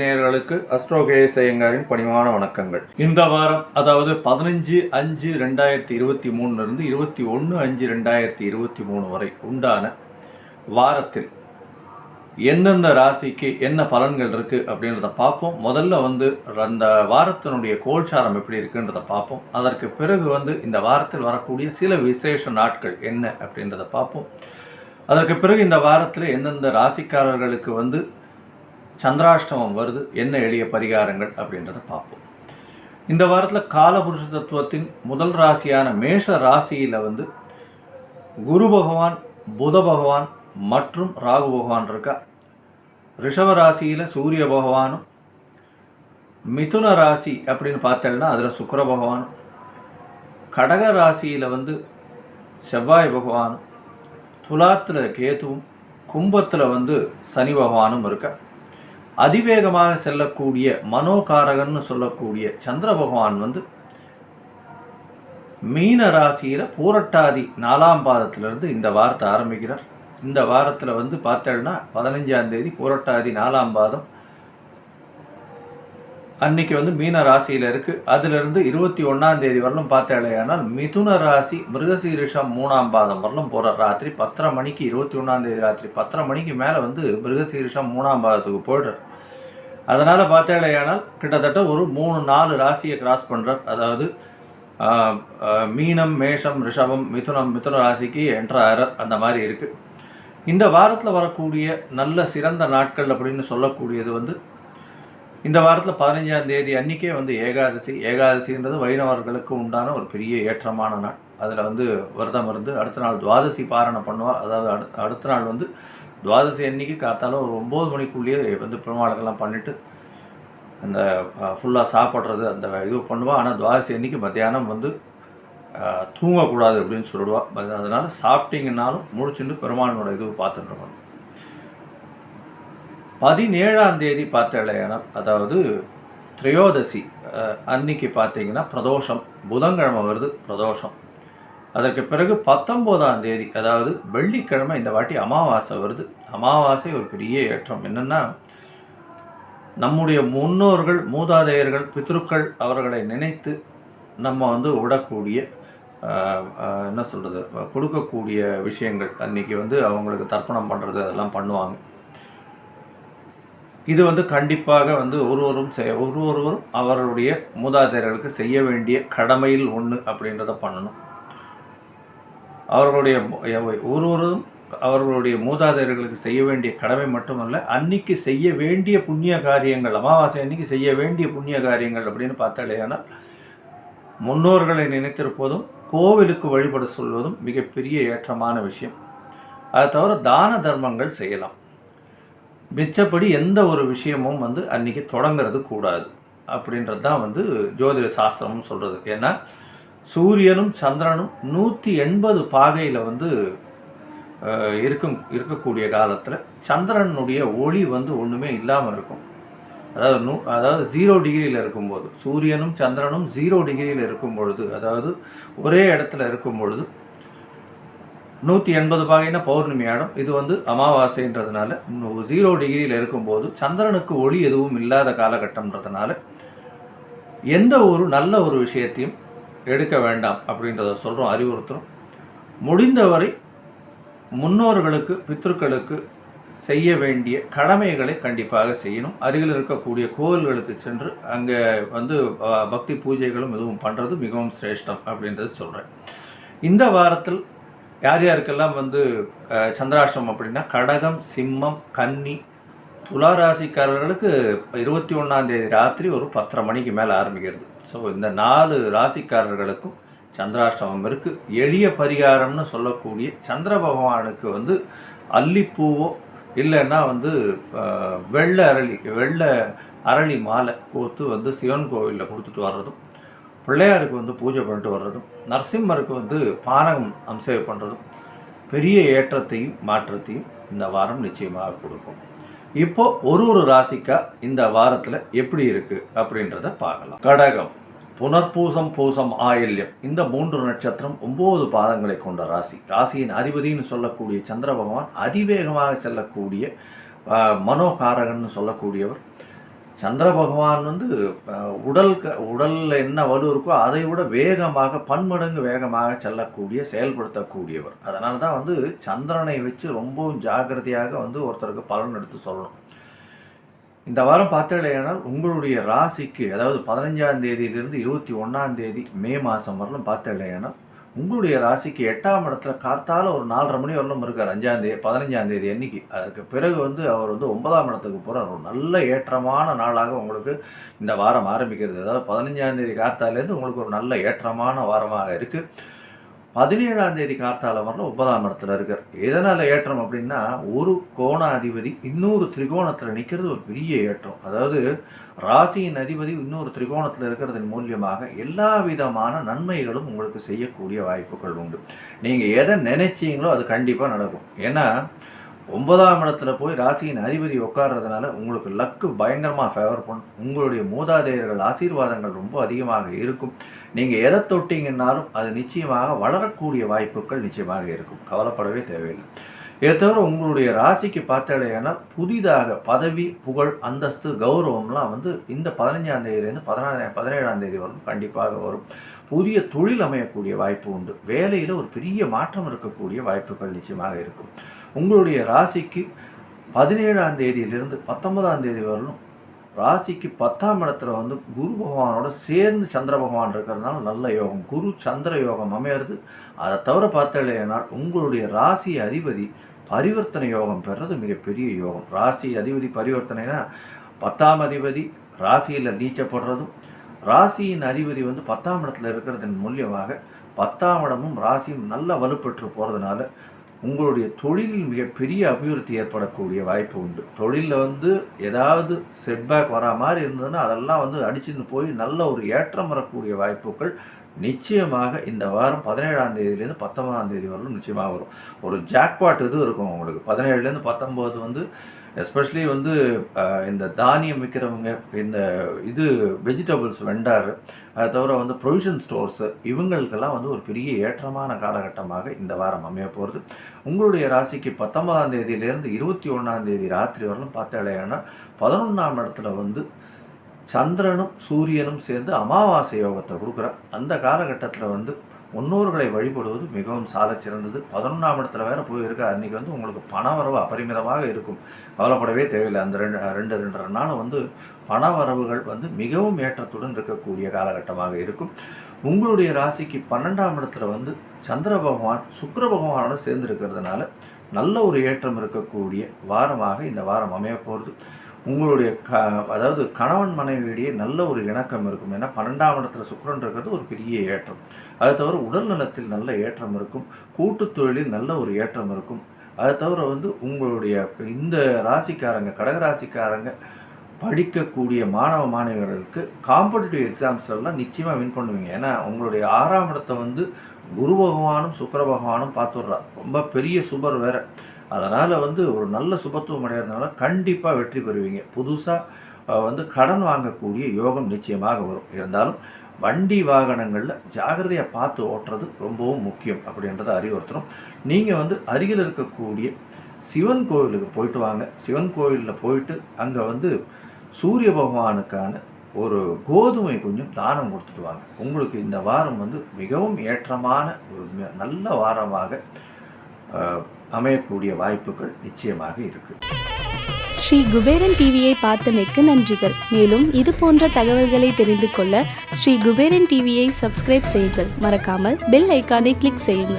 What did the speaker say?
நேயர்களுக்கு அஸ்ட்ரோகேஎஸ் ஐயங்காரின் பணிவான வணக்கங்கள். இந்த வாரம் அதாவது பதினஞ்சு அஞ்சு ரெண்டாயிரத்தி இருபத்தி மூணுலேருந்து இருபத்தி ஒன்று அஞ்சு ரெண்டாயிரத்தி இருபத்தி மூணு வரை உண்டான வாரத்தில் எந்தெந்த ராசிக்கு என்ன பலன்கள் இருக்குது அப்படின்றத பார்ப்போம். முதல்ல வந்து அந்த வாரத்தினுடைய கோல்சாரம் எப்படி இருக்குன்றத பார்ப்போம். அதற்கு பிறகு வந்து இந்த வாரத்தில் வரக்கூடிய சில விசேஷ நாட்கள் என்ன அப்படின்றத பார்ப்போம். அதற்கு பிறகு இந்த வாரத்தில் எந்தெந்த ராசிக்காரர்களுக்கு வந்து சந்திராஷ்டமம் வருது என்ன எளிய பரிகாரங்கள் அப்படின்றத பார்ப்போம். இந்த வாரத்தில் காலபுருஷ தத்துவத்தின் முதல் ராசியான மேஷ ராசியில் வந்து குரு பகவான் புத பகவான் மற்றும் ராகு பகவான் இருக்கா? ரிஷப ராசியில் சூரிய பகவானும் மிதுன ராசி அப்படின்னு பார்த்தேன்னா அதில் சுக்கர பகவானும் கடக ராசியில் வந்து செவ்வாய் பகவானும் துலாத்தில் கேதுவும் கும்பத்தில் வந்து சனி பகவானும் இருக்கா? அதிவேகமாக செல்லக்கூடிய மனோகாரகன்னு சொல்லக்கூடிய சந்திர பகவான் வந்து மீன ராசியில் பூரட்டாதி நாலாம் பாதத்திலிருந்து இந்த வார்த்தை ஆரம்பிக்கிறார். இந்த வாரத்தில் வந்து பார்த்தேன்னா பதினஞ்சாம் தேதி நாலாம் பாதம். அன்னைக்கு வந்து மீன ராசியில் இருக்குது அதிலிருந்து இருபத்தி ஒன்றாம் தேதி வரலும் பார்த்தேனால் மிதுன ராசி மிருகசீரிஷம் மூணாம் பாதம் வரலும் போகிற ராத்திரி பத்தரை மணிக்கு இருபத்தி ஒன்றாம் தேதி ராத்திரி பத்தரை மணிக்கு மேலே வந்து மிருகசீரிஷம் மூணாம் பாதத்துக்கு போய்டுறார். அதனால் பார்த்தேனால் கிட்டத்தட்ட ஒரு மூணு நாலு ராசியை கிராஸ் பண்ணுறார் அதாவது மீனம் மேஷம் ரிஷபம் மிதுனம் மிதுன ராசிக்கு என்ற அந்த மாதிரி இருக்குது இந்த வாரத்தில் வரக்கூடிய நல்ல சிறந்த நாட்கள் அப்படின்னு சொல்லக்கூடியது வந்து இந்த வாரத்தில் பதினஞ்சாம் தேதி அன்றைக்கே வந்து ஏகாதசி. ஏகாதசின்றது வைணவர்களுக்கு உண்டான ஒரு பெரிய ஏற்றமான நாள். அதில் வந்து விரதம் இருந்து அடுத்த நாள் துவாதசி பாரணம் பண்ணுவாள் அதாவது அடு அடுத்த நாள் வந்து துவாதசி அன்னைக்கு காத்தாலும் ஒரு ஒம்பது மணிக்குள்ளேயே வந்து பெருமாளுக்கெல்லாம் பண்ணிவிட்டு அந்த ஃபுல்லாக சாப்பிட்றது அந்த இது பண்ணுவாள் ஆனால் துவாதசி அன்னைக்கு மத்தியானம் வந்து தூங்கக்கூடாது அப்படின்னு சொல்லிடுவா. அதனால் சாப்பிட்டீங்கன்னாலும் முடிச்சுட்டு பெருமானோட இது பார்த்துட்டு இருக்கணும் பதினேழாம் தேதி பார்த்தேனால் அதாவது திரையோதசி அன்னைக்கு பார்த்தீங்கன்னா பிரதோஷம் புதன்கிழமை வருது பிரதோஷம். அதற்கு பிறகு பத்தொம்போதாம் தேதி அதாவது வெள்ளிக்கிழமை இந்த வாட்டி அமாவாசை வருது. அமாவாசை ஒரு பெரிய ஏற்றம். என்னென்னா நம்முடைய முன்னோர்கள் மூதாதையர்கள் பித்ருக்கள் அவர்களை நினைத்து நம்ம வந்து விடக்கூடிய என்ன சொல்கிறது கொடுக்கக்கூடிய விஷயங்கள். அன்னைக்கு வந்து அவங்களுக்கு தர்ப்பணம் பண்ணுறது அதெல்லாம் பண்ணுவாங்க. இது வந்து கண்டிப்பாக வந்து ஒருவரும் செய் ஒருவரும் அவருடைய மூதாதையர்களுக்கு செய்ய வேண்டிய கடமையில் ஒன்று அப்படின்றத பண்ணணும். அவர்களுடைய ஒருவரும் அவர்களுடைய மூதாதையர்களுக்கு செய்ய வேண்டிய கடமை மட்டுமல்ல அன்னைக்கு செய்ய வேண்டிய புண்ணிய காரியங்கள் அமாவாசை அன்னைக்கு செய்ய வேண்டிய புண்ணிய காரியங்கள் அப்படின்னு பார்த்தாலேயானால் முன்னோர்களை நினைத்திருப்பதும் கோவிலுக்கு வழிபட சொல்வதும் மிகப்பெரிய ஏற்றமான விஷயம். அதை தவிர தான தர்மங்கள் செய்யலாம். மிச்சப்படி எந்த ஒரு விஷயமும் வந்து அன்றைக்கி தொடங்கிறது கூடாது. அப்படின்றது தான் வந்து ஜோதிட சாஸ்திரமும் சொல்கிறது ஏன்னா சூரியனும் சந்திரனும் நூற்றி எண்பது பாகையில் வந்து இருக்கும் இருக்கக்கூடிய காலத்தில் சந்திரனுடைய ஒளி வந்து ஒன்றுமே இல்லாமல் இருக்கும். அதாவது நூ அதாவது ஜீரோ டிகிரியில் இருக்கும்போது சூரியனும் சந்திரனும் ஜீரோ டிகிரியில் இருக்கும் பொழுது அதாவது ஒரே இடத்துல இருக்கும் பொழுது நூற்றி எண்பது பாகைனா பௌர்ணமி ஆடம். இது வந்து அமாவாசைன்றதுனால ஜீரோ டிகிரியில் இருக்கும்போது சந்திரனுக்கு ஒளி எதுவும் இல்லாத காலகட்டம்ன்றதுனால எந்த ஒரு நல்ல ஒரு விஷயத்தையும் எடுக்க வேண்டாம் அப்படின்றத சொல்கிறோம் அறிவுறுத்துகிறோம் முடிந்தவரை முன்னோர்களுக்கு பித்ருக்களுக்கு செய்ய வேண்டிய கடமைகளை கண்டிப்பாக செய்யணும். அருகில் இருக்கக்கூடிய கோவில்களுக்கு சென்று அங்கே வந்து பக்தி பூஜைகளும் எதுவும் பண்ணுறது மிகவும் சிரேஷ்டம் அப்படின்றது சொல்கிறேன் இந்த வாரத்தில் யார் யாருக்கெல்லாம் வந்து சந்திராஷ்டிரம் அப்படின்னா கடகம் சிம்மம் கன்னி துலா ராசிக்காரர்களுக்கு இருபத்தி ஒன்றாந்தேதி ராத்திரி ஒரு பத்தரை மணிக்கு மேலே ஆரம்பிக்கிறது. ஸோ இந்த நாலு ராசிக்காரர்களுக்கும் சந்திராஷ்டமம் இருக்குது எளிய பரிகாரம்னு சொல்லக்கூடிய சந்திர பகவானுக்கு வந்து அல்லிப்பூவோ இல்லைன்னா வந்து வெள்ளை அரளி வெள்ளை அரளி மாலை கோத்து வந்து சிவன் கோவிலில் கொடுத்துட்டு வர்றதும் பிள்ளையாருக்கு வந்து பூஜை பண்ணிட்டு வர்றதும் நரசிம்மருக்கு வந்து பானகம் அம்சேவை பண்ணுறதும் பெரிய ஏற்றத்தையும் மாற்றத்தையும் இந்த வாரம் நிச்சயமாக கொடுக்கும். இப்போ ஒரு ஒரு ராசிக்கா இந்த வாரத்தில் எப்படி இருக்குது அப்படின்றத பார்க்கலாம். கடகம். புனர்பூசம் பூசம் ஆயில்யம். இந்த மூன்று நட்சத்திரம் ஒன்பது பாதங்களை கொண்ட ராசி. ராசியின் அதிபதின்னு சொல்லக்கூடிய சந்திர பகவான் அதிவேகமாக செல்லக்கூடிய மனோகாரகன்னு சொல்லக்கூடியவர். சந்திர பகவான் வந்து உடல் உடலில் என்ன வலு இருக்கோ அதை விட வேகமாக பன்மடங்கு வேகமாக செல்லக்கூடிய செயல்படுத்தக்கூடியவர். அதனால தான் வந்து சந்திரனை வச்சு ரொம்பவும் ஜாக்கிரதையாக வந்து ஒருத்தருக்கு பலன் எடுத்து சொல்லணும். இந்த வாரம் பார்த்தீங்களேனால் உங்களுடைய ராசிக்கு அதாவது பதினஞ்சாம் தேதியிலிருந்து இருபத்தி ஒன்றாம் தேதி மே மாதம் வரலும் பார்த்தீங்களேனால் உங்களுடைய ராசிக்கு எட்டாம் இடத்துல கார்த்தால ஒரு நாலரை மணி வரலும் இருக்கார். அஞ்சாம் தேதி பதினஞ்சாம் தேதி அன்னைக்கு. அதுக்கு பிறகு வந்து அவர் வந்து ஒன்பதாம் இடத்துக்கு போகிறார் ஒரு நல்ல ஏற்றமான நாளாக உங்களுக்கு இந்த வாரம் ஆரம்பிக்கிறது. அதாவது பதினஞ்சாம் தேதி கார்த்தாலேருந்து உங்களுக்கு ஒரு நல்ல ஏற்றமான வாரமாக இருக்குது பதினேழாம் தேதி கார்த்தால வரல ஒன்பதாம் இடத்துல இருக்கார். எதனால் ஏற்றம் அப்படின்னா ஒரு கோண அதிபதி இன்னொரு திரிகோணத்தில் நிற்கிறது ஒரு பெரிய ஏற்றம். அதாவது ராசியின் அதிபதி இன்னொரு திரிகோணத்தில் இருக்கிறதன் மூலியமாக எல்லா விதமான நன்மைகளும் உங்களுக்கு செய்யக்கூடிய வாய்ப்புகள் உண்டு. நீங்கள் எதை நினைச்சீங்களோ அது கண்டிப்பாக நடக்கும். ஏன்னா ஒன்பதாம் இடத்துல போய் ராசியின் அதிபதி உட்கார்றதுனால உங்களுக்கு லக்கு பயங்கரமாக ஃபேவர் பண்ணும் உங்களுடைய மூதாதையர்கள் ஆசீர்வாதங்கள் ரொம்ப அதிகமாக இருக்கும். நீங்கள் எதை தொட்டிங்கன்னாலும் அது நிச்சயமாக வளரக்கூடிய வாய்ப்புகள் நிச்சயமாக இருக்கும். கவலைப்படவே தேவையில்லை. இதை தவிர உங்களுடைய ராசிக்கு பார்த்தாலேனா புதிதாக பதவி புகழ் அந்தஸ்து கௌரவம்லாம் வந்து இந்த பதினஞ்சாம் தேதியிலேருந்து பதினாறு பதினேழாம் தேதி வரும் கண்டிப்பாக வரும். புதிய தொழில் அமையக்கூடிய வாய்ப்பு உண்டு. வேலையில் ஒரு பெரிய மாற்றம் இருக்கக்கூடிய வாய்ப்புகள் நிச்சயமாக இருக்கும். உங்களுடைய ராசிக்கு பதினேழாம் தேதியிலிருந்து பத்தொன்பதாம் தேதி வரலும் ராசிக்கு பத்தாம் இடத்துல வந்து குரு பகவானோட சேர்ந்து சந்திர பகவான் இருக்கிறதுனால நல்ல யோகம். குரு சந்திர யோகம் அமையிறது. அதை தவிர பார்த்தாலேனால் உங்களுடைய ராசி அதிபதி பரிவர்த்தனை யோகம் பெறுறது மிகப்பெரிய யோகம். ராசி அதிபதி பரிவர்த்தனைனா பத்தாம் அதிபதி ராசியில் நீச்சப்படுறதும் ராசியின் அதிபதி வந்து பத்தாம் இடத்துல இருக்கிறதன் மூலியமாக பத்தாம் இடமும் ராசியும் நல்லா வலுப்பெற்று போகிறதுனால உங்களுடைய தொழிலில் மிகப்பெரிய அபிவிருத்தி ஏற்படக்கூடிய வாய்ப்பு உண்டு. தொழிலில் வந்து ஏதாவது செட்பேக் வரா மாதிரி இருந்ததுன்னா அதெல்லாம் வந்து அடிச்சுன்னு போய் நல்ல ஒரு ஏற்றம் வரக்கூடிய வாய்ப்புகள் நிச்சயமாக இந்த வாரம் பதினேழாம் தேதியிலேருந்து பத்தொன்பதாம் தேதி வரலும் நிச்சயமாக வரும். ஒரு ஜாக்பாட் இது இருக்கும் உங்களுக்கு. பதினேழுலேருந்து பத்தொம்போது வந்து எஸ்பெஷலி வந்து இந்த தானியம் விற்கிறவங்க இந்த இது வெஜிடபிள்ஸ் வெண்டார் அதை தவிர வந்து ப்ரொவிஷன் ஸ்டோர்ஸு இவங்களுக்கெல்லாம் வந்து ஒரு பெரிய ஏற்றமான காலகட்டமாக இந்த வாரம் அமைய போகிறது உங்களுடைய ராசிக்கு பத்தொன்பதாம் தேதியிலேருந்து இருபத்தி ஒன்றாம் தேதி ராத்திரி வரலும் பார்த்தாலேனா பதினொன்றாம் இடத்துல வந்து சந்திரனும் சூரியனும் சேர்ந்து அமாவாசை யோகத்தை கொடுக்குற அந்த காலகட்டத்தில் வந்து முன்னோர்களை வழிபடுவது மிகவும் சாலச் சிறந்தது பதினொன்றாம் இடத்துல வேறு போயிருக்க அன்றைக்கி வந்து உங்களுக்கு பணவரவு அபரிமிதமாக இருக்கும். கவலைப்படவே தேவையில்லை. அந்த ரெண்டு ரெண்டு ரெண்டரை நாள் வந்து பணவரவுகள் வந்து மிகவும் ஏற்றத்துடன் இருக்கக்கூடிய காலகட்டமாக இருக்கும். உங்களுடைய ராசிக்கு பன்னெண்டாம் இடத்துல வந்து சந்திர பகவான் சுக்கர பகவானோட சேர்ந்து இருக்கிறதுனால நல்ல ஒரு ஏற்றம் இருக்கக்கூடிய வாரமாக இந்த வாரம் அமைய போகிறது உங்களுடைய க அதாவது கணவன் மனைவியிடையே நல்ல ஒரு இணக்கம் இருக்கும். ஏன்னா பன்னெண்டாம் இடத்துல சுக்கரன் இருக்கிறது ஒரு பெரிய ஏற்றம். அதை தவிர உடல் நலத்தில் நல்ல ஏற்றம் இருக்கும். கூட்டுத் தொழிலில் நல்ல ஒரு ஏற்றம் இருக்கும். அதை தவிர வந்து உங்களுடைய இந்த ராசிக்காரங்க கடகராசிக்காரங்க படிக்கக்கூடிய மாணவ மாணவியர்களுக்கு காம்படிட்டிவ் எக்ஸாம்ஸ் எல்லாம் நிச்சயமாக வின் பண்ணுவீங்க. ஏன்னா உங்களுடைய ஆறாம் இடத்தை வந்து குரு பகவானும் சுக்கர பகவானும் பார்த்துடுறா ரொம்ப பெரிய சுபர் வேறு. அதனால் வந்து ஒரு நல்ல சுபத்துவம் அடைகிறதுனால கண்டிப்பாக வெற்றி பெறுவீங்க. புதுசாக வந்து கடன் வாங்கக்கூடிய யோகம் நிச்சயமாக வரும். இருந்தாலும் வண்டி வாகனங்களில் ஜாகிரதையாக பார்த்து ஓட்டுறது ரொம்பவும் முக்கியம் அப்படின்றத அறிவுறுத்துகிறோம் நீங்கள் வந்து அருகில் இருக்கக்கூடிய சிவன் கோவிலுக்கு போயிட்டு வாங்க. சிவன் கோவிலில் போயிட்டு அங்கே வந்து சூரிய பகவானுக்கான ஒரு கோதுமை கொஞ்சம் தானம் கொடுத்துட்டு வாங்க. உங்களுக்கு இந்த வாரம் வந்து மிகவும் ஏற்றமான ஒரு நல்ல வாரமாக அமையக்கூடிய வாய்ப்புகள் நிச்சயமாக இருக்குது ஸ்ரீ குபேரன் டிவியை பார்த்தமைக்கு நன்றிகள். மேலும் இது போன்ற தகவல்களை தெரிந்து கொள்ள ஸ்ரீ குபேரன் டிவியை சப்ஸ்கிரைப் செய்யுங்கள். மறக்காமல் பெல் ஐக்கானை கிளிக் செய்யுங்கள்.